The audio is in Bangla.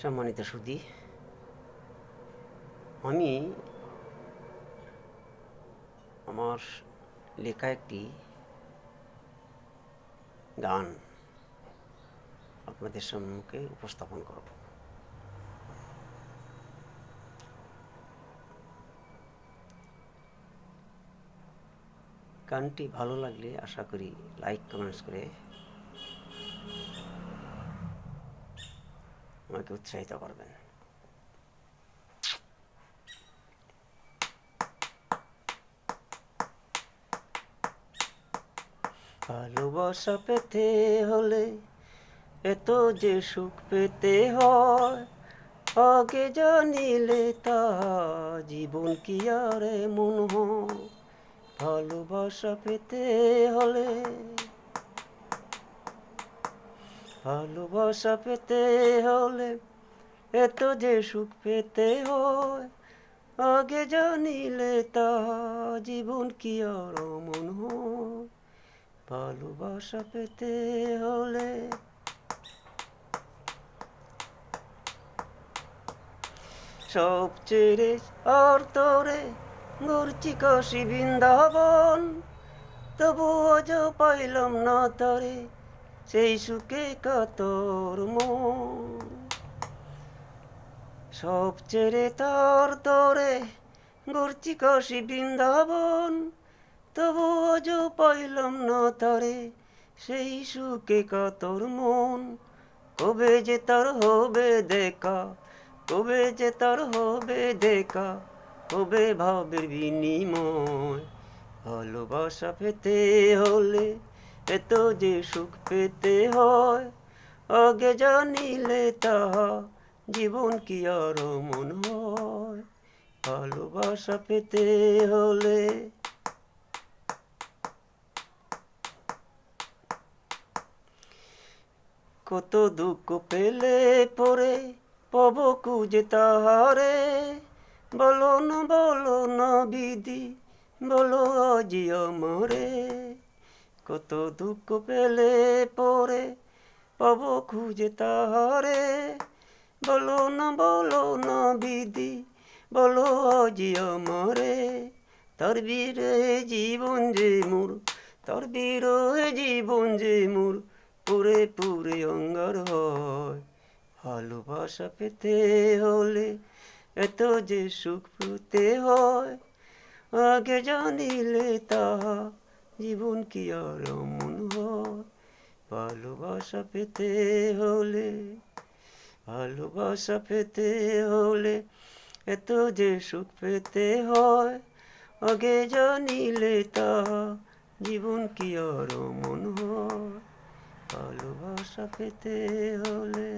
সম্মানিত সুদী আমি আমার লেখা একটি গান আপনাদের সম্মুখে উপস্থাপন করব। গানটি ভালো লাগলে আশা করি লাইক, কমেন্টস করে আমাকে উৎসাহিত করবেন। ভালোবাসা পেতে হলে এত যে সুখ পেতে হয়, আগে জানিলে তা জীবন কি আর মন ভালোবাসা পেতে হলে ভালোবাসা পেতে হলে এত যে সুখ পেতে হয়। আগে জানিলে তা জীবন কি আর মন হয়? ভালোবাসা পেতে হলে সব ছেড়ে আর তোরে ঘুরছি কাশি বৃন্দাবন। তবু আজ পাইলাম না তরে সেই সুখে কাতর সব ছেড়ে তার তরে ঘুরছি কাশি বৃন্দাবন তবু আজ পাইলাম না তরে সেই সুখে কাতর মন। কবে যে তার হবে দেখা, কবে যে তার হবে দেখা, কবে ভাবের বিনিময়, ভালোবাসা পেতে হলে এত যে সুখ পেতে হয়। আগে জানিলে তাহা জীবন কি আর মন হয়। ভালোবাসা পেতে হলে কত দুঃখ পেলে পরে পব কুজে তাহারে। বলো না বলো না বিধি, বলো আজি আমরে। কত দুঃখ পেলে পরে পাব খুঁজে তাহারে। বলো না বলো না বিধি, বলো আজি আমরে। তার বীরে জীবন যে মোর, তার বীরে জীবন যে মোর, পুরে পুরে অঙ্গার হয়। ভালোবাসা পেতে হলে এত যে সুখ পেতে হয়, আগে জানিলে তাহা জীবন কি আর মন হয়? ভালোবাসা পেতে হলে, ভালোবাসা পেতে হলে এত যে সুখ পেতে হয়। আগে জানিলে তা জীবন কি আর মন হয়? ভালোবাসা পেতে হলে